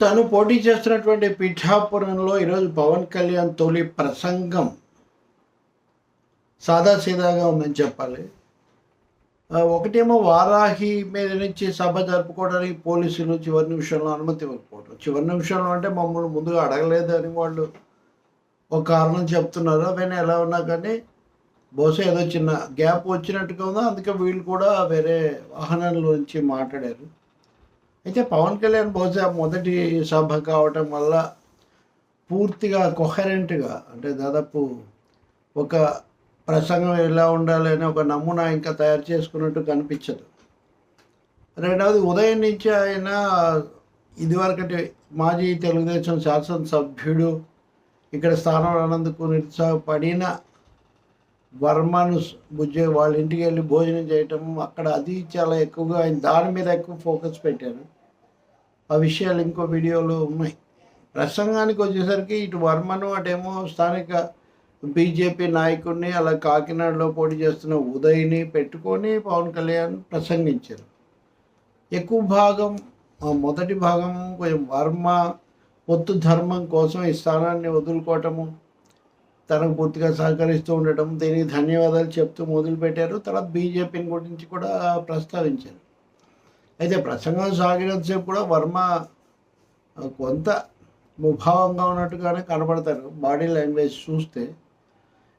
తను పోటీ చేస్తున్నటువంటి పిఠాపురంలో ఈరోజు పవన్ కళ్యాణ్ తొలి ప్రసంగం. సాదాసీదాగా ఉందని చెప్పాలి. ఒకటేమో వారాహి మీద నుంచి సభ జరుపుకోవడానికి పోలీసులు చివరి నిమిషంలో అనుమతి ఇవ్వకపోవడం చివరి నిమిషంలో అంటే మమ్మల్ని ముందుగా అడగలేదు అని వాళ్ళు ఒక కారణం చెప్తున్నారు. అవన్నీ ఎలా ఉన్నా కానీ బహుశా ఏదో చిన్న గ్యాప్ వచ్చినట్టుగా ఉందో? అందుకే వీళ్ళు కూడా వేరే వాహనాల నుంచి మాట్లాడారు. అయితే పవన్ కళ్యాణ్ బహుశా మొదటి సభ కావటం వల్ల పూర్తిగా కొహరెంట్గా అంటే దాదాపు ఒక ప్రసంగం ఎలా ఉండాలి అని ఒక నమూనా ఇంకా తయారు చేసుకున్నట్టు కనిపించదు. రెండవది ఉదయం నుంచి ఆయన ఇదివరకటి మాజీ తెలుగుదేశం శాసనసభ్యుడు ఇక్కడ స్థానం రానందుకు నిరుత్సాహపడిన వర్మను బుజ్జే వాళ్ళ ఇంటికి వెళ్ళి భోజనం చేయటం అక్కడ అది చాలా ఎక్కువగా ఆయన దాని మీద ఎక్కువ ఫోకస్ పెట్టారు. ఆ విషయాలు ఇంకో వీడియోలో ఉన్నాయి. ప్రసంగానికి వచ్చేసరికి ఇటు వర్మను అటేమో స్థానిక బీజేపీ నాయకుడిని అలా కాకినాడలో పోటీ చేస్తున్న ఉదయ్ని పెట్టుకొని పవన్ కళ్యాణ్ ప్రసంగించారు. ఎక్కువ భాగం ఆ మొదటి భాగం కొంచెం వర్మ పొత్తు ధర్మం కోసం ఈ స్థానాన్ని వదులుకోవటము తనకు పూర్తిగా సహకరిస్తూ ఉండటం దీనికి ధన్యవాదాలు చెప్తూ మొదలుపెట్టారు. తర్వాత బీజేపీని గురించి కూడా ప్రస్తావించారు. అయితే ప్రసంగం సాగినంతసేపు కూడా వర్మ కొంత ముభావంగా ఉన్నట్టుగానే కనబడతారు. బాడీ లాంగ్వేజ్ చూస్తే.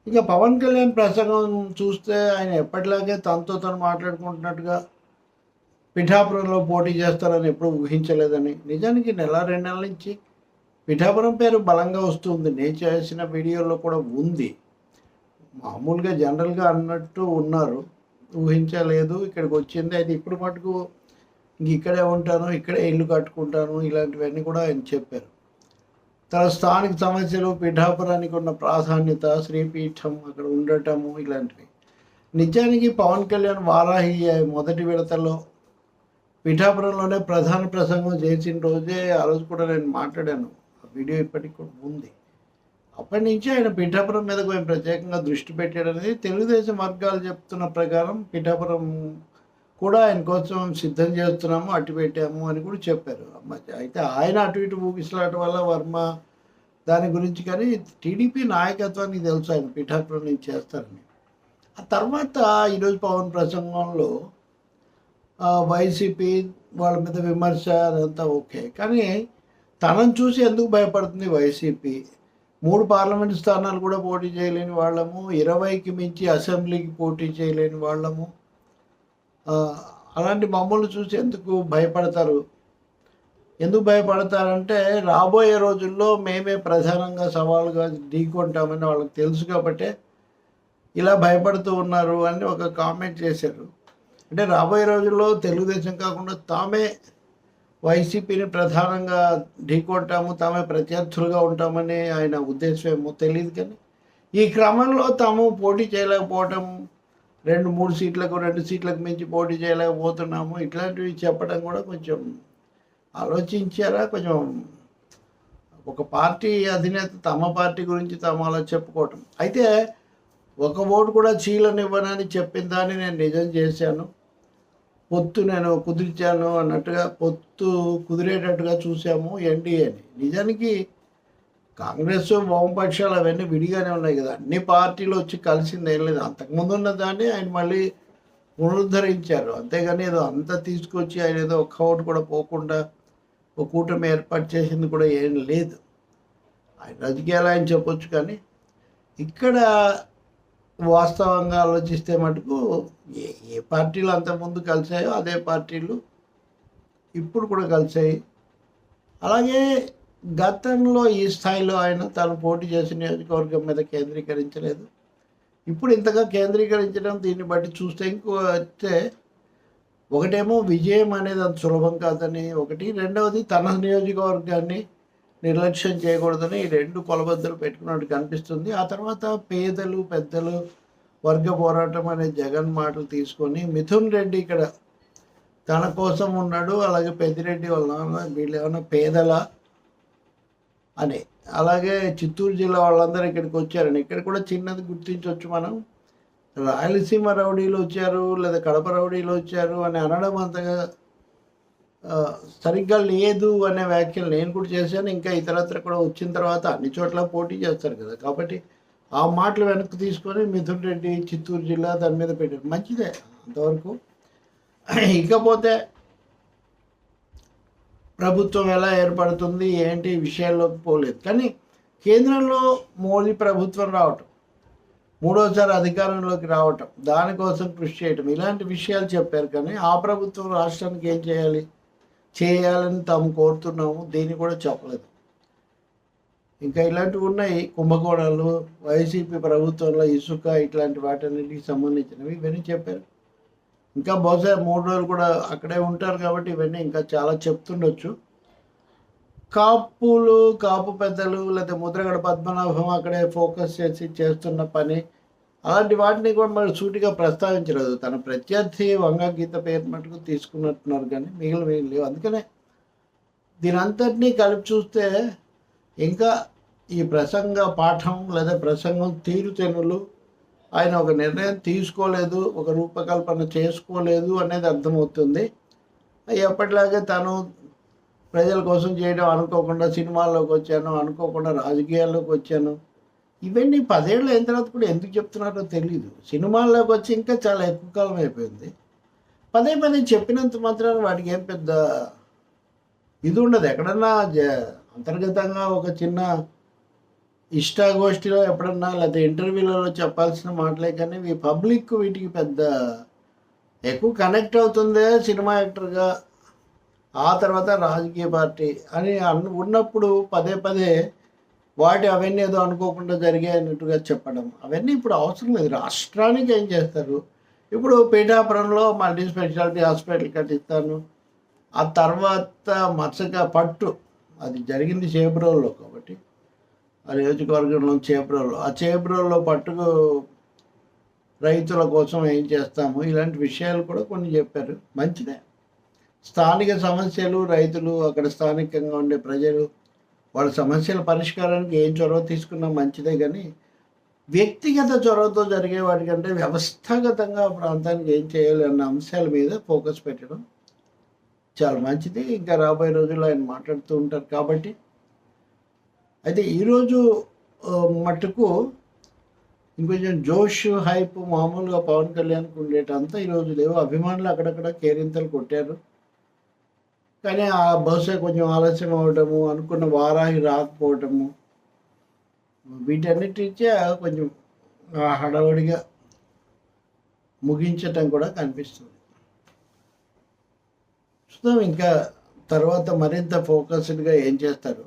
ఇంకా పవన్ కళ్యాణ్ ప్రసంగం చూస్తే ఆయన ఎప్పటిలాగే తనతో తను మాట్లాడుకుంటున్నట్టుగా పిఠాపురంలో పోటీ చేస్తారని ఎప్పుడు ఊహించలేదని. నిజానికి నెల రెండు నెలల నుంచి పిఠాపురం పేరు బలంగా వస్తుంది. నేను చేసిన వీడియోలో కూడా ఉంది. మామూలుగా జనరల్గా అన్నట్టు ఉన్నారు. ఊహించలేదు. ఇక్కడికి వచ్చింది. అయితే ఇప్పుడు మటుకు ఇంక ఇక్కడే ఉంటాను ఇక్కడే ఇల్లు కట్టుకుంటాను ఇలాంటివన్నీ కూడా ఆయన చెప్పారు. తన స్థానిక సమస్యలు పిఠాపురానికి ఉన్న ప్రాధాన్యత శ్రీపీఠం అక్కడ ఉండటము ఇలాంటివి. నిజానికి పవన్ కళ్యాణ్ వారాహి మొదటి విడతలో పిఠాపురంలోనే ప్రధాన ప్రసంగం చేసిన రోజే ఆ రోజు కూడా నేను మాట్లాడాను. ఆ వీడియో ఇప్పటికి కూడా ఉంది. అప్పటి నుంచి ఆయన పిఠాపురం మీద కొంచెం ప్రత్యేకంగా దృష్టి పెట్టాడనేది తెలుగుదేశం వర్గాలు చెప్తున్న ప్రకారం పిఠాపురం కూడా ఆయన కోసం సిద్ధం చేస్తున్నాము అటు పెట్టాము అని కూడా చెప్పారు. అయితే ఆయన అటు ఇటు ఊగిసలాటం వల్ల వర్మ దాని గురించి కానీ టీడీపీ నాయకత్వానికి తెలుసు ఆయన పీఠాపురం నుంచి చేస్తారని ఆ తర్వాత ఈరోజు పవన్ ప్రసంగంలో వైసీపీ వాళ్ళ మీద విమర్శ అదంతా ఓకే. కానీ తనను చూసి ఎందుకు భయపడుతుంది వైసీపీ? మూడు పార్లమెంట్ స్థానాలు కూడా పోటీ చేయలేని వాళ్ళము ఇరవైకి మించి అసెంబ్లీకి పోటీ చేయలేని వాళ్ళము. అలాంటి మమ్మల్ని చూసి ఎందుకు భయపడతారు? ఎందుకు భయపడతారంటే రాబోయే రోజుల్లో మేమే ప్రధానంగా సవాలుగా ఢీకొంటామని వాళ్ళకి తెలుసు కాబట్టి ఇలా భయపడుతూ ఉన్నారు అని ఒక కామెంట్ చేశారు. అంటే రాబోయే రోజుల్లో తెలుగుదేశం కాకుండా తామే వైసీపీని ప్రధానంగా ఢీకొంటాము తామే ప్రత్యర్థులుగా ఉంటామని ఆయన ఉద్దేశం ఏమో తెలియదు కానీ ఈ క్రమంలో తాము పోటీ చేయలేకపోవటం రెండు మూడు సీట్లకు రెండు సీట్లకు మించి పోటీ చేయలేకపోతున్నాము. ఇట్లాంటివి చెప్పడం కూడా కొంచెం ఆలోచించారా? కొంచెం ఒక పార్టీ అధినేత తమ పార్టీ గురించి తాము అలా చెప్పుకోవటం. అయితే ఒక ఓటు కూడా చీలనివ్వనని చెప్పిన దాన్ని నేను నిజం చేశాను. పొత్తు నేను కుదిర్చాను అన్నట్టుగా పొత్తు కుదిరేటట్టుగా చూసాము ఎన్డీఏని. నిజానికి కాంగ్రెస్ వామపక్షాలు అవన్నీ విడిగానే ఉన్నాయి కదా. అన్ని పార్టీలు వచ్చి కలిసింది ఏం లేదు. అంతకుముందు ఉన్న దాన్ని ఆయన మళ్ళీ పునరుద్ధరించారు. అంతేగాని ఏదో అంతా తీసుకొచ్చి ఆయన ఏదో ఒక్క ఓటు కూడా పోకుండా ఒక కూటమి ఏర్పాటు చేసింది కూడా ఏం లేదు. ఆయన రాజకీయాలు ఆయన చెప్పొచ్చు కానీ ఇక్కడ వాస్తవంగా ఆలోచిస్తే మటుకు ఏ ఏ పార్టీలు అంతకుముందు కలిసాయో అదే పార్టీలు ఇప్పుడు కూడా కలిసాయి. అలాగే గతంలో ఈ స్థాయిలో ఆయన తాను పోటీ చేసిన నియోజకవర్గం మీద కేంద్రీకరించలేదు. ఇప్పుడు ఇంతగా కేంద్రీకరించడం దీన్ని బట్టి చూస్తే ఇంకో అయితే ఒకటేమో విజయం అనేది అంత సులభం కాదని ఒకటి రెండవది తన నియోజకవర్గాన్ని నిర్లక్ష్యం చేయకూడదని ఈ రెండు కొలబద్దలు పెట్టుకున్నట్టు కనిపిస్తుంది. ఆ తర్వాత పేదలు పెద్దలు వర్గ పోరాటం అనే జగన్ మాటలు తీసుకొని మిథున్ రెడ్డి ఇక్కడ తన కోసం ఉన్నాడు అలాగే పెద్దిరెడ్డి వాళ్ళ వీళ్ళు ఏమైనా పేదల అని. అలాగే చిత్తూరు జిల్లా వాళ్ళందరూ ఇక్కడికి వచ్చారని ఇక్కడ కూడా చిన్నది గుర్తించవచ్చు మనం. రాయలసీమ రౌడీలు వచ్చారు లేదా కడప రౌడీలు వచ్చారు అని అనడం అంతగా సరిగ్గా లేదు అనే వ్యాఖ్యలు నేను కూడా చేశాను. ఇంకా ఇతరత్ర కూడా వచ్చిన తర్వాత అన్ని చోట్ల పోటీ చేస్తారు కదా. కాబట్టి ఆ మాటలు వెనక్కి తీసుకొని మిథున్ రెడ్డి చిత్తూరు జిల్లా దాని మీద పెట్టారు. మంచిదే అంతవరకు. ఇకపోతే ప్రభుత్వం ఎలా ఏర్పడుతుంది ఏంటి విషయాల్లోకి పోలేదు. కానీ కేంద్రంలో మోదీ ప్రభుత్వం రావటం మూడోసారి అధికారంలోకి రావటం దానికోసం కృషి చేయటం ఇలాంటి విషయాలు చెప్పారు. కానీ ఆ ప్రభుత్వం రాష్ట్రానికి ఏం చేయాలి? చేయాలని తాము కోరుతున్నాము దీన్ని కూడా చెప్పలేదు. ఇంకా ఇలాంటివి ఉన్నాయి. కుంభకోణాలు వైసీపీ ప్రభుత్వంలో ఇసుక ఇట్లాంటి వాటన్నిటికి సంబంధించినవి ఇవన్నీ చెప్పారు. ఇంకా బహుశా మూడు రోజులు కూడా అక్కడే ఉంటారు కాబట్టి ఇవన్నీ ఇంకా చాలా చెప్తుండొచ్చు. కాపులు కాపు పెద్దలు లేకపోతే ముద్రగడ పద్మనాభం అక్కడే ఫోకస్ చేసి చేస్తున్న పని. అలాంటి వాటిని కూడా మరి సూటిగా ప్రస్తావించలేదు. తన ప్రత్యర్థి వంగా గీత పేరు మటుకు తీసుకున్నట్టున్నారు కానీ మిగిలిన మిగిలిన లేవు. అందుకనే దీని అంతటినీ కలిపి చూస్తే ఇంకా ఈ ప్రసంగ పాఠం లేదా ప్రసంగం తీరుతెనులు ఆయన ఒక నిర్ణయం తీసుకోలేదు ఒక రూపకల్పన చేసుకోలేదు అనేది అర్థమవుతుంది. ఎప్పటిలాగే తను ప్రజల కోసం చేయడం అనుకోకుండా సినిమాల్లోకి వచ్చాను అనుకోకుండా రాజకీయాల్లోకి వచ్చాను. ఇవన్నీ పదేళ్ళు అయిన తర్వాత కూడా ఎందుకు చెప్తున్నారో తెలియదు సినిమాల్లోకి వచ్చి ఇంకా చాలా ఎక్కువ కాలం అయిపోయింది. పదే పదే చెప్పినంత మాత్రాన వాటికి ఏం పెద్ద ఇది ఉండదు. ఎక్కడన్నా జ అంతర్గతంగా ఒక చిన్న ఇష్టాగోష్ఠిలో ఎప్పుడన్నా లేకపోతే ఇంటర్వ్యూలలో చెప్పాల్సిన మాటలే కానీ ఈ పబ్లిక్ వీటికి పెద్ద ఎక్కువ కనెక్ట్ అవుతుందే సినిమా యాక్టర్గా ఆ తర్వాత రాజకీయ పార్టీ అని అన్న ఉన్నప్పుడు పదే పదే వాటి అవన్నీ ఏదో అనుకోకుండా జరిగాయన్నట్టుగా చెప్పడం. అవన్నీ ఇప్పుడు అవసరం లేదు. రాష్ట్రానికి ఏం చేస్తారు? ఇప్పుడు పీఠాపురంలో మల్టీ స్పెషాలిటీ హాస్పిటల్ కట్టిస్తాను. ఆ తర్వాత మత్స్యక పట్టు. అది జరిగింది చేబ్రోల్లో కాబట్టి ఆ నియోజకవర్గంలో చేబ్రోల్లో ఆ చేబ్రోల్లో పట్టుకు రైతుల కోసం ఏం చేస్తాము? ఇలాంటి విషయాలు కూడా కొన్ని చెప్పారు. మంచిదే. స్థానిక సమస్యలు రైతులు అక్కడ స్థానికంగా ఉండే ప్రజలు వాళ్ళ సమస్యల పరిష్కారానికి ఏం చొరవ తీసుకున్నా మంచిదే కానీ వ్యక్తిగత చొరవతో జరిగే వాటికంటే వ్యవస్థాగతంగా ప్రాంతానికి ఏం చేయాలి అన్న అంశాల మీద ఫోకస్ పెట్టడం చాలా మంచిది. ఇంకా రాబోయే రోజుల్లో ఆయన మాట్లాడుతూ ఉంటారు కాబట్టి అయితే ఈరోజు మటుకు మట్టుకు ఇంకొంచెం జోష్ హైప్ మామూలుగా పవన్ కళ్యాణ్కి ఉండేటంతా ఈరోజు లేవు. అభిమానులు అక్కడక్కడ కేరింతలు కొట్టారు. కానీ ఆ బహుశా కొంచెం ఆలస్యం అవడము అనుకున్న వారాహి రాకపోవటము వీటన్నిటిచే కొంచెం ఆ హడావుడిగా ముగించటం కూడా కనిపిస్తుంది. చూద్దాం ఇంకా తర్వాత మరింత ఫోకస్డ్గా ఏం చేస్తారు?